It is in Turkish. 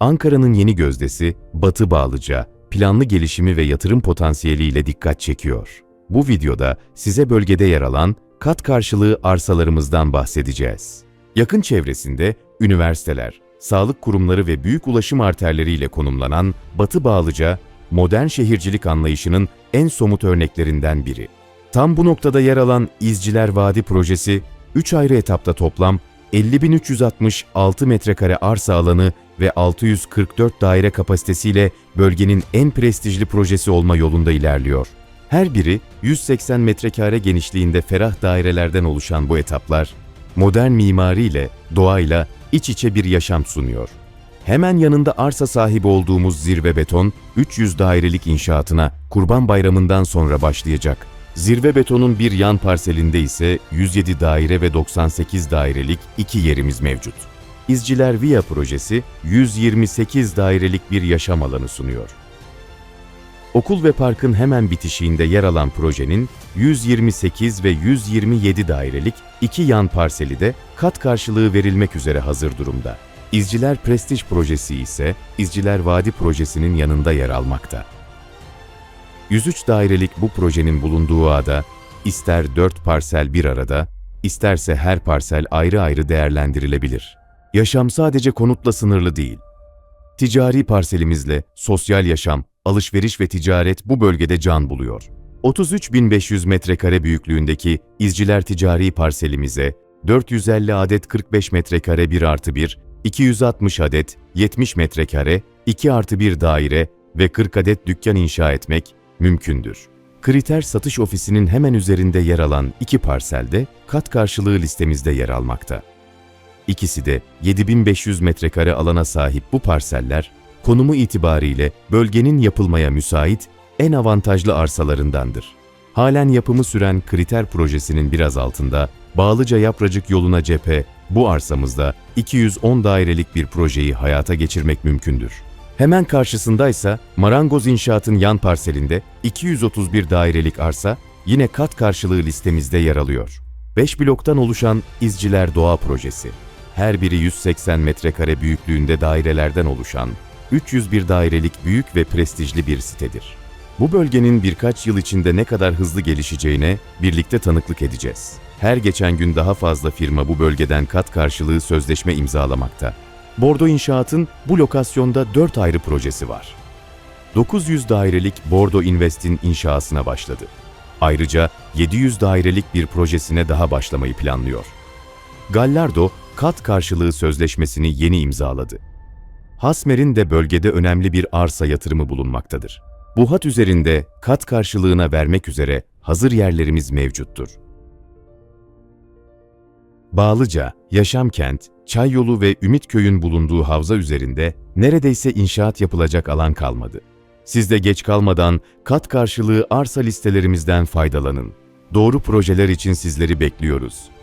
Ankara'nın yeni gözdesi Batı Bağlıca, planlı gelişimi ve yatırım potansiyeliyle dikkat çekiyor. Bu videoda size bölgede yer alan kat karşılığı arsalarımızdan bahsedeceğiz. Yakın çevresinde üniversiteler, sağlık kurumları ve büyük ulaşım arterleriyle konumlanan Batı Bağlıca, modern şehircilik anlayışının en somut örneklerinden biri. Tam bu noktada yer alan İzciler Vadi projesi, 3 ayrı etapta toplam 50.366 metrekare arsa alanı ve 644 daire kapasitesiyle bölgenin en prestijli projesi olma yolunda ilerliyor. Her biri 180 metrekare genişliğinde ferah dairelerden oluşan bu etaplar, modern mimariyle, doğayla iç içe bir yaşam sunuyor. Hemen yanında arsa sahibi olduğumuz Zirve Beton, 300 dairelik inşaatına Kurban Bayramı'ndan sonra başlayacak. Zirve Beton'un bir yan parselinde ise 107 daire ve 98 dairelik iki yerimiz mevcut. İzciler Via projesi 128 dairelik bir yaşam alanı sunuyor. Okul ve parkın hemen bitişiğinde yer alan projenin 128 ve 127 dairelik iki yan parseli de kat karşılığı verilmek üzere hazır durumda. İzciler Prestij projesi ise İzciler Vadi projesinin yanında yer almakta. 103 dairelik bu projenin bulunduğu ağda ister 4 parsel bir arada, isterse her parsel ayrı ayrı değerlendirilebilir. Yaşam sadece konutla sınırlı değil. Ticari parselimizle sosyal yaşam, alışveriş ve ticaret bu bölgede can buluyor. 33.500 metrekare büyüklüğündeki İzciler Ticari parselimize 450 adet 45 metrekare 1 artı 1, 260 adet 70 metrekare 2 artı 1 daire ve 40 adet dükkan inşa etmek mümkündür. Kriter Satış Ofisi'nin hemen üzerinde yer alan iki parselde kat karşılığı listemizde yer almakta. İkisi de 7500 metrekare alana sahip bu parseller, konumu itibariyle bölgenin yapılmaya müsait en avantajlı arsalarındandır. Halen yapımı süren Kriter projesinin biraz altında Bağlıca Yapracık yoluna cephe bu arsamızda 210 dairelik bir projeyi hayata geçirmek mümkündür. Hemen karşısındaysa Marangoz İnşaat'ın yan parselinde 231 dairelik arsa yine kat karşılığı listemizde yer alıyor. 5 bloktan oluşan İzciler Doğa Projesi. Her biri 180 metrekare büyüklüğünde dairelerden oluşan 301 dairelik büyük ve prestijli bir sitedir. Bu bölgenin birkaç yıl içinde ne kadar hızlı gelişeceğine birlikte tanıklık edeceğiz. Her geçen gün daha fazla firma bu bölgeden kat karşılığı sözleşme imzalamakta. Bordo İnşaat'ın bu lokasyonda 4 ayrı projesi var. 900 dairelik Bordo Invest'in inşasına başladı. Ayrıca 700 dairelik bir projesine daha başlamayı planlıyor. Gallardo, kat karşılığı sözleşmesini yeni imzaladı. Hasmer'in de bölgede önemli bir arsa yatırımı bulunmaktadır. Bu hat üzerinde kat karşılığına vermek üzere hazır yerlerimiz mevcuttur. Bağlıca, Yaşamkent, Çayyolu ve Ümitköy'ün bulunduğu havza üzerinde neredeyse inşaat yapılacak alan kalmadı. Siz de geç kalmadan kat karşılığı arsa listelerimizden faydalanın. Doğru projeler için sizleri bekliyoruz.